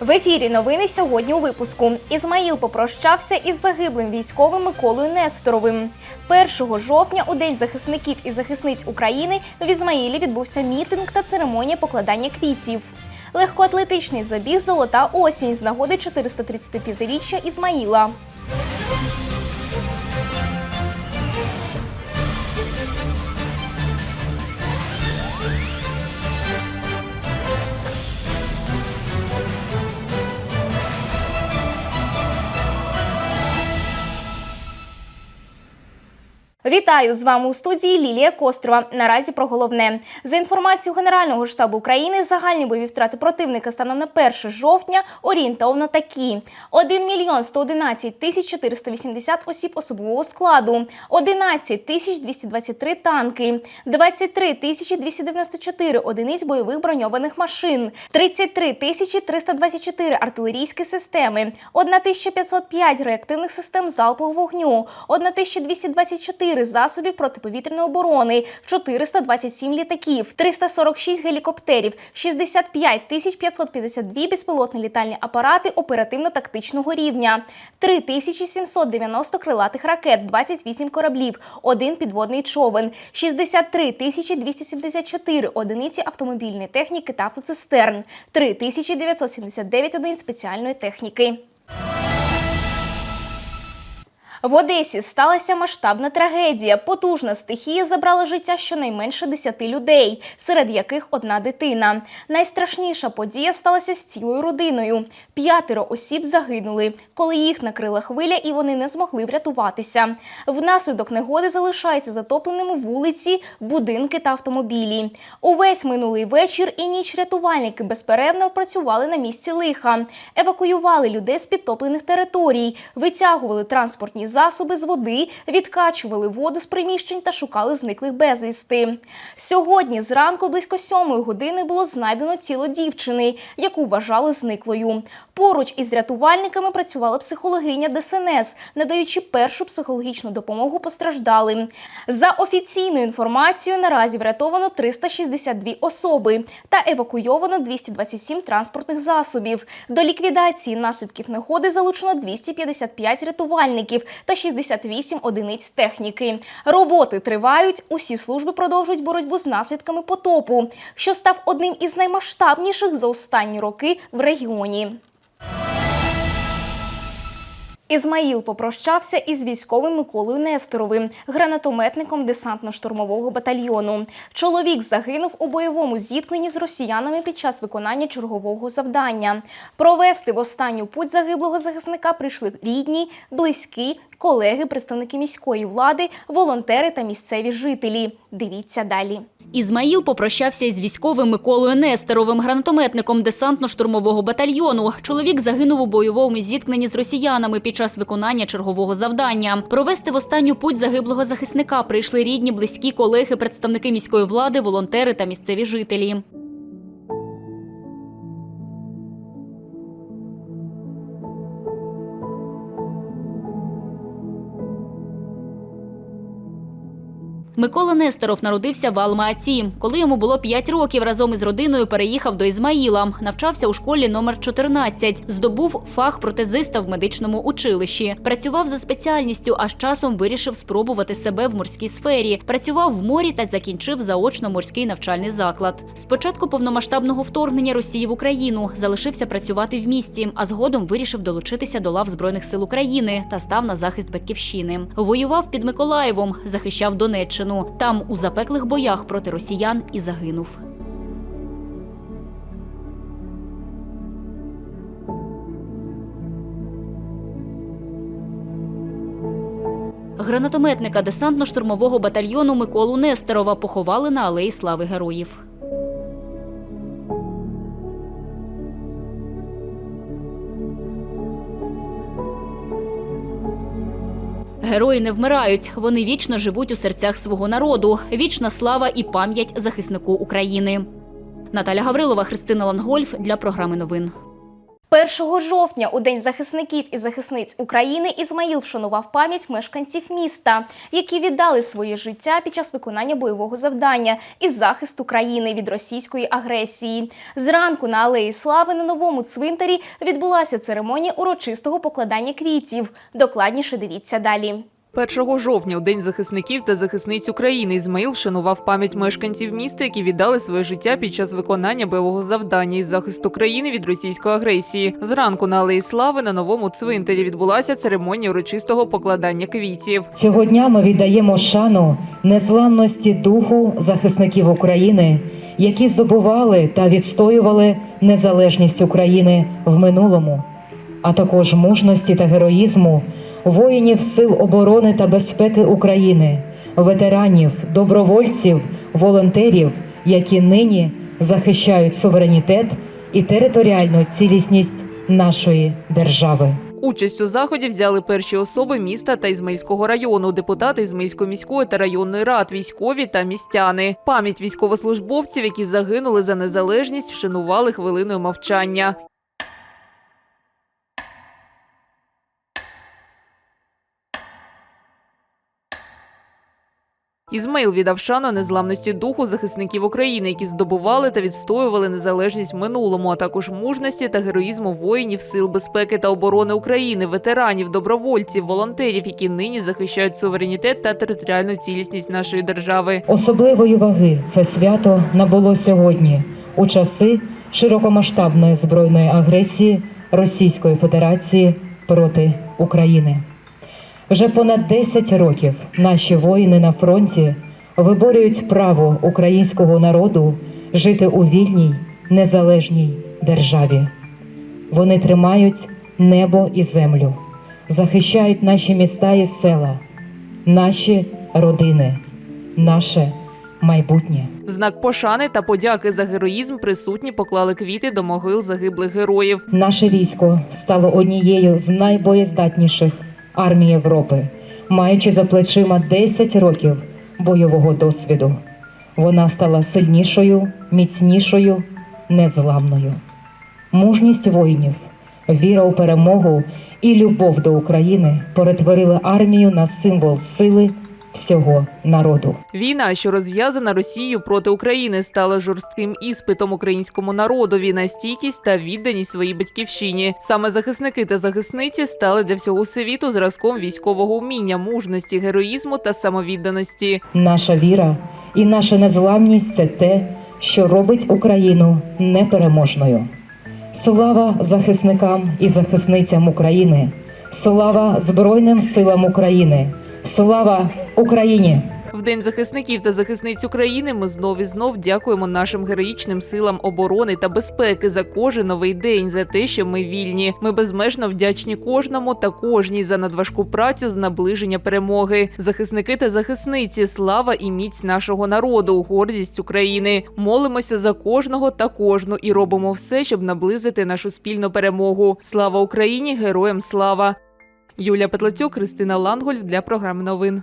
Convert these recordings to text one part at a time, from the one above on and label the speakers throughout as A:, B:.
A: В ефірі новини сьогодні у випуску. Ізмаїл попрощався із загиблим військовим Миколою Несторовим. 1 жовтня, у День захисників і захисниць України, в Ізмаїлі відбувся мітинг та церемонія покладання квітів. Легкоатлетичний забіг Золота осінь з нагоди 435-річчя Ізмаїла. Вітаю з вами у студії Лілія Кострова. Наразі про головне. За інформацією Генерального штабу України. Загальні бойові втрати противника станом на 1 жовтня орієнтовно такі: 1 мільйон 111 тисяч 480 осіб особового складу, 11 тисяч 223 танки, 23 тисячі 294 одиниць бойових броньованих машин, 33 тисячі 324 артилерійські системи, 1505 реактивних систем залпового вогню, 1224 засобів протиповітряної оборони, 427 літаків, 346 гелікоптерів, 65 тисяч 552 безпілотні літальні апарати оперативно-тактичного рівня, 3790 крилатих ракет, 28 кораблів, один підводний човен, 63 тисячі 274 одиниці автомобільної техніки та автоцистерн, 3979 одиниць спеціальної техніки. В Одесі сталася масштабна трагедія. Потужна стихія забрала життя щонайменше 10 людей, серед яких одна дитина. Найстрашніша подія сталася з цілою родиною. П'ятеро осіб загинули, коли їх накрила хвиля і вони не змогли врятуватися. Внаслідок негоди залишаються затопленими вулиці, будинки та автомобілі. Увесь минулий вечір і ніч рятувальники безперервно працювали на місці лиха, евакуювали людей з підтоплених територій, витягували транспортні засоби з води, відкачували воду з приміщень та шукали зниклих безвісти. Сьогодні зранку близько сьомої години було знайдено тіло дівчини, яку вважали зниклою. Поруч із рятувальниками працювала психологиня ДСНС, надаючи першу психологічну допомогу постраждалим. За офіційною інформацією, наразі врятовано 362 особи та евакуйовано 227 транспортних засобів. До ліквідації наслідків негоди залучено 255 рятувальників та 68 одиниць техніки. Роботи тривають. Усі служби продовжують боротьбу з наслідками потопу, що став одним із наймасштабніших за останні роки в регіоні. Ізмаїл попрощався із військовим Миколою Несторовим, гранатометником десантно-штурмового батальйону. Чоловік загинув у бойовому зіткненні з росіянами під час виконання чергового завдання. Провести в останню путь загиблого захисника прийшли рідні, близькі, колеги, представники міської влади, волонтери та місцеві жителі. Дивіться далі.
B: Ізмаїл попрощався із військовим Миколою Нестеровим, гранатометником десантно-штурмового батальйону. Чоловік загинув у бойовому зіткненні з росіянами під час виконання чергового завдання. Провести в останню путь загиблого захисника прийшли рідні, близькі, колеги, представники міської влади, волонтери та місцеві жителі. Микола Нестеров народився в Алма-Аті. Коли йому було 5 років, разом із родиною переїхав до Ізмаїла. Навчався у школі номер 14. Здобув фах протезиста в медичному училищі. Працював за спеціальністю, а з часом вирішив спробувати себе в морській сфері. Працював в морі та закінчив заочно морський навчальний заклад. Спочатку повномасштабного вторгнення Росії в Україну залишився працювати в місті, а згодом вирішив долучитися до лав Збройних сил України та став на захист батьківщини. Воював під Миколаєвом, захищав Донеччину. Там у запеклих боях проти росіян і загинув. Гранатометника десантно-штурмового батальйону Миколу Нестерова поховали на алеї Слави Героїв. Герої не вмирають, вони вічно живуть у серцях свого народу. Вічна слава і пам'ять захиснику України. Наталя Гаврилова, Христина Лангольф для програми новин.
A: 1 жовтня, у День захисників і захисниць України, Ізмаїл вшанував пам'ять мешканців міста, які віддали своє життя під час виконання бойового завдання із захисту країни від російської агресії. Зранку на Алеї Слави на новому цвинтарі відбулася церемонія урочистого покладання квітів. Докладніше дивіться далі.
C: 1 жовтня, у День захисників та захисниць України, Ізмаїл вшанував пам'ять мешканців міста, які віддали своє життя під час виконання бойового завдання із захисту країни від російської агресії. Зранку на Алеї Слави на новому цвинтарі відбулася церемонія урочистого покладання квітів.
D: Цього дня ми віддаємо шану незламності духу захисників України, які здобували та відстоювали незалежність України в минулому, а також мужності та героїзму воїнів Сил оборони та безпеки України, ветеранів, добровольців, волонтерів, які нині захищають суверенітет і територіальну цілісність нашої держави.
C: Участь у заході взяли перші особи міста та Ізмаїльського району, депутати Ізмаїльської міської та районної рад, військові та містяни. Пам'ять військовослужбовців, які загинули за незалежність, вшанували хвилиною мовчання. Ізмаїл віддав шану незламності духу захисників України, які здобували та відстоювали незалежність минулому, а також мужності та героїзму воїнів сил безпеки та оборони України, ветеранів, добровольців, волонтерів, які нині захищають суверенітет та територіальну цілісність нашої держави.
D: Особливої ваги це свято набуло сьогодні у часи широкомасштабної збройної агресії Російської Федерації проти України. Вже понад 10 років наші воїни на фронті виборюють право українського народу жити у вільній незалежній державі. Вони тримають небо і землю, захищають наші міста і села, наші родини, наше майбутнє.
C: В знак пошани та подяки за героїзм присутні поклали квіти до могил загиблих героїв.
D: Наше військо стало однією з найбоєздатніших армій Європи, маючи за плечима 10 років бойового досвіду. Вона стала сильнішою, міцнішою, незламною. Мужність воїнів, віра у перемогу і любов до України перетворили армію на символ сили всього народу.
C: Війна, що розв'язана Росією проти України, стала жорстким іспитом українському народові на стійкість та відданість своїй батьківщині. Саме захисники та захисниці стали для всього світу зразком військового вміння, мужності, героїзму та самовідданості.
D: Наша віра і наша незламність це те, що робить Україну непереможною. Слава захисникам і захисницям України! Слава Збройним силам України! Слава Україні!
C: В день захисників та захисниць України ми знов і знов дякуємо нашим героїчним силам оборони та безпеки за кожен новий день, за те, що ми вільні. Ми безмежно вдячні кожному та кожній за надважку працю з наближення перемоги. Захисники та захисниці, слава і міць нашого народу, гордість України. Молимося за кожного та кожну і робимо все, щоб наблизити нашу спільну перемогу. Слава Україні! Героям слава! Юлія Петлецюк, Кристина Лангольф для програми новин.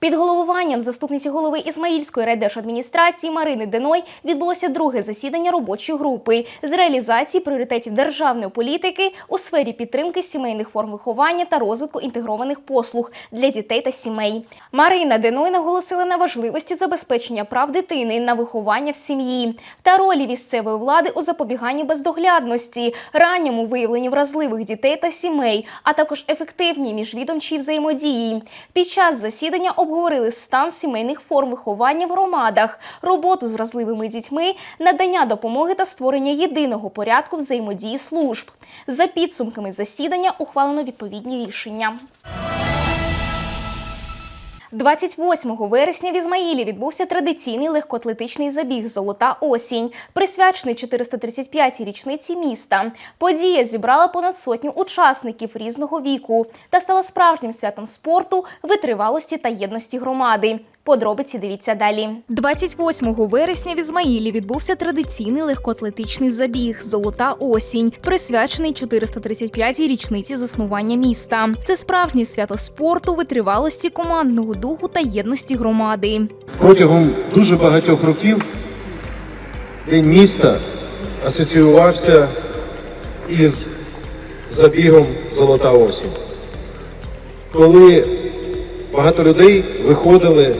A: Під головуванням заступниці голови Ізмаїльської райдержадміністрації Марини Деной відбулося друге засідання робочої групи з реалізації пріоритетів державної політики у сфері підтримки сімейних форм виховання та розвитку інтегрованих послуг для дітей та сімей. Марина Деной наголосила на важливості забезпечення прав дитини на виховання в сім'ї та ролі місцевої влади у запобіганні бездоглядності, ранньому виявленні вразливих дітей та сімей, а також ефективній міжвідомчій взаємодії. Під час засідання обговорили стан сімейних форм виховання в громадах, роботу з вразливими дітьми, надання допомоги та створення єдиного порядку взаємодії служб. За підсумками засідання ухвалено відповідні рішення. 28 вересня в Ізмаїлі відбувся традиційний легкоатлетичний забіг Золота осінь, присвячений 435-й річниці міста. Подія зібрала понад сотню учасників різного віку та стала справжнім святом спорту, витривалості та єдності громади. Подробиці дивіться далі. 28 вересня в Ізмаїлі відбувся традиційний легкоатлетичний забіг Золота осінь, присвячений 435-й річниці заснування міста. Це справжнє свято спорту, витривалості командного духу та єдності громади.
E: Протягом дуже багатьох років День міста асоціювався із забігом Золота осінь. Коли багато людей виходили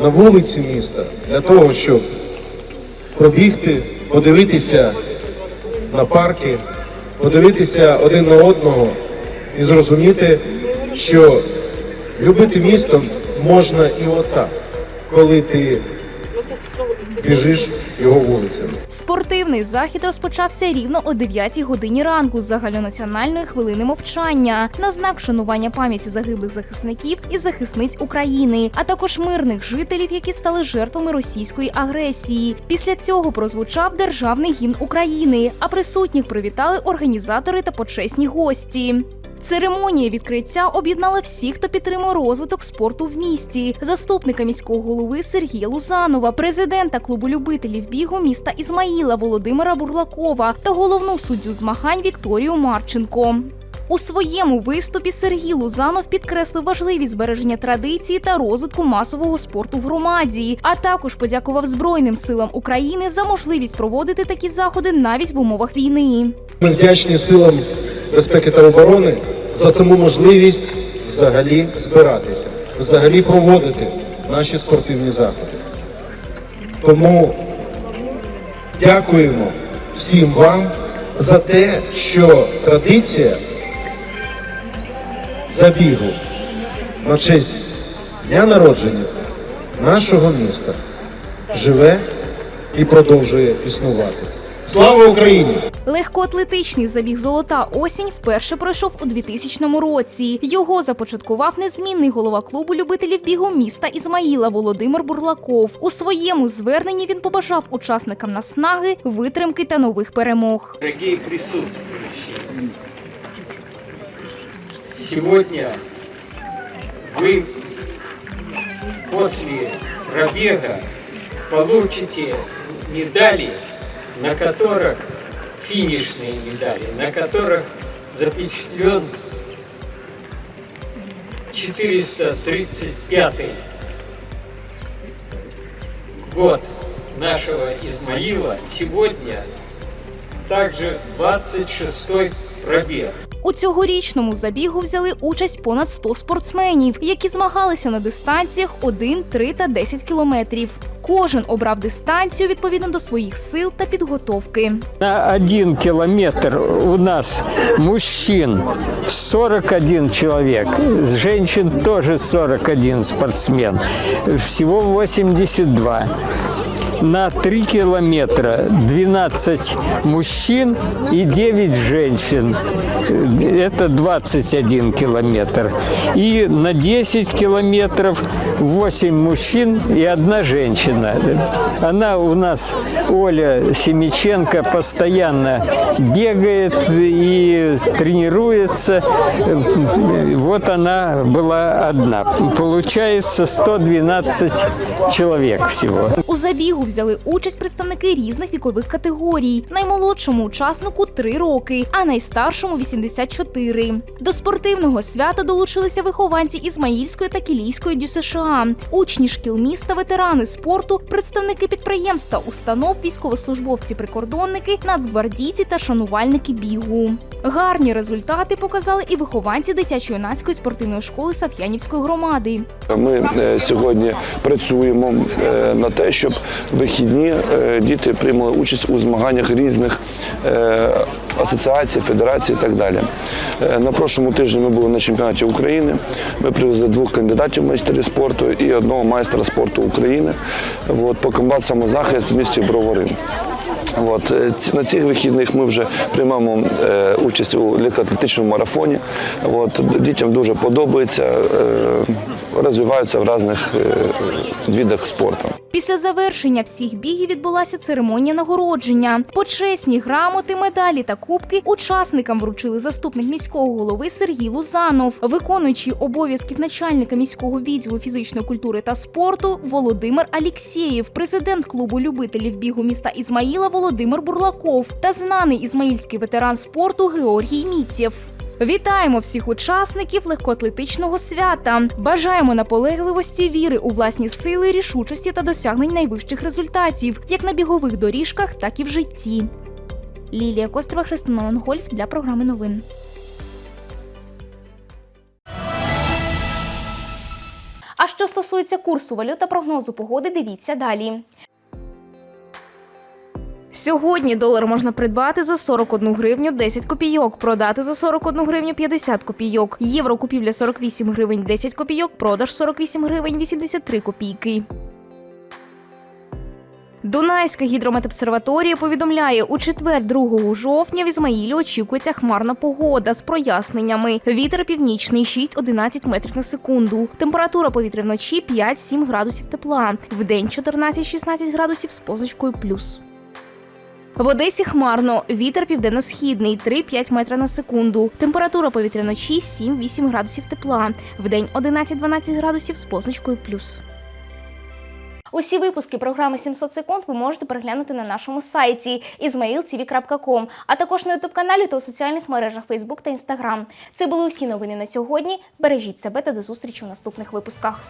E: на вулиці міста для того, щоб пробігти, подивитися на парки, подивитися один на одного і зрозуміти, що любити місто можна і отак, коли ти біжиш його вулицями.
A: Спортивний захід розпочався рівно о 9 годині ранку з загальнонаціональної хвилини мовчання на знак шанування пам'яті загиблих захисників і захисниць України, а також мирних жителів, які стали жертвами російської агресії. Після цього прозвучав державний гімн України, а присутніх привітали організатори та почесні гості. Церемонія відкриття об'єднала всіх, хто підтримує розвиток спорту в місті. Заступника міського голови Сергія Лузанова, президента клубу любителів бігу міста Ізмаїла Володимира Бурлакова та головну суддю змагань Вікторію Марченко. У своєму виступі Сергій Лузанов підкреслив важливість збереження традиції та розвитку масового спорту в громаді, а також подякував Збройним силам України за можливість проводити такі заходи навіть в умовах війни.
E: Ми вдячні силам безпеки та оборони за саму можливість взагалі збиратися, взагалі проводити наші спортивні заходи. Тому дякуємо всім вам за те, що традиція забігу на честь дня народження нашого міста живе і продовжує існувати. Слава Україні!
A: Легкоатлетичний забіг Золота осінь вперше пройшов у 2000 році. Його започаткував незмінний голова клубу любителів бігу міста Ізмаїла Володимир Бурлаков. У своєму зверненні він побажав учасникам наснаги, витримки та нових перемог.
F: дорогие присутствующие, сегодня вы после пробега получите медали, на которых финишные медали, на которых запечатлен 435 год нашего Измаила сегодня также 26-й пробег.
A: У цьогорічному забігу взяли участь понад 100 спортсменів, які змагалися на дистанціях 1, 3 та 10 кілометрів. Кожен обрав дистанцію відповідно до своїх сил та підготовки.
G: На один кілометр у нас мужчин 41 чоловік, женщин теж 41 спортсмен, всього 82. На 3 километра 12 мужчин и 9 женщин. Это 21 километр. И на 10 километров 8 мужчин и одна женщина. Она у нас, Оля Семиченко, постоянно бегает и тренируется. Вот она была одна. Получается 112 человек всего.
A: У забігу взяли участь представники різних вікових категорій. Наймолодшому учаснику 3 роки, а найстаршому 84. До спортивного свята долучилися вихованці Ізмаїльської та Кілійської ДЮСША, учні шкіл міста, ветерани спорту, представники підприємств та установ, військовослужбовці, прикордонники, нацгвардійці та шанувальники бігу. Гарні результати показали і вихованці дитячо-юнацької спортивної школи Саф'янівської громади.
H: Ми е, сьогодні працюємо е, на те, щоб вихідні е, діти приймали участь у змаганнях різних е, асоціацій, федерацій і так далі. Е, На прошлому тижні ми були на чемпіонаті України. Ми привезли двох кандидатів в майстри спорту і одного майстра спорту України. От, по комбат самозахист в місті Бровари. От, е, на цих вихідних ми вже приймемо е, участь у легкоатлетичному марафоні. От, дітям дуже подобається, е, розвиваються в різних видах спорту.
A: Після завершення всіх бігів відбулася церемонія нагородження. Почесні грамоти, медалі та кубки учасникам вручили заступник міського голови Сергій Лузанов, виконуючий обов'язків начальника міського відділу фізичної культури та спорту Володимир Алєксєєв, президент клубу любителів бігу міста Ізмаїла Володимир Бурлаков та знаний ізмаїльський ветеран спорту Георгій Міттєв. Вітаємо всіх учасників легкоатлетичного свята. Бажаємо наполегливості, віри у власні сили, рішучості та досягнень найвищих результатів, як на бігових доріжках, так і в житті. Лілія Кострова, Христина Лангольф для програми новин. А що стосується курсу валют та прогнозу погоди, дивіться далі. Сьогодні долар можна придбати за 41 гривню 10 копійок, продати за 41 гривню 50 копійок. Євро купівля 48 гривень 10 копійок, продаж 48 гривень 83 копійки. Дунайська гідрометобсерваторія повідомляє, у четвер 2 жовтня в Ізмаїлі очікується хмарна погода з проясненнями. Вітер північний 6-11 метрів на секунду. Температура повітря вночі 5-7 градусів тепла. Вдень 14-16 градусів з позначкою плюс. В Одесі хмарно, вітер південно-східний 3-5 метра на секунду. Температура повітря вночі 7-8 градусів тепла. Вдень 11-12 градусів з позначкою плюс. Усі випуски програми 700 секунд ви можете переглянути на нашому сайті izmailtv.com, а також на ютуб каналі та у соціальних мережах Facebook та Instagram. Це були усі новини на сьогодні. Бережіть себе та до зустрічі у наступних випусках.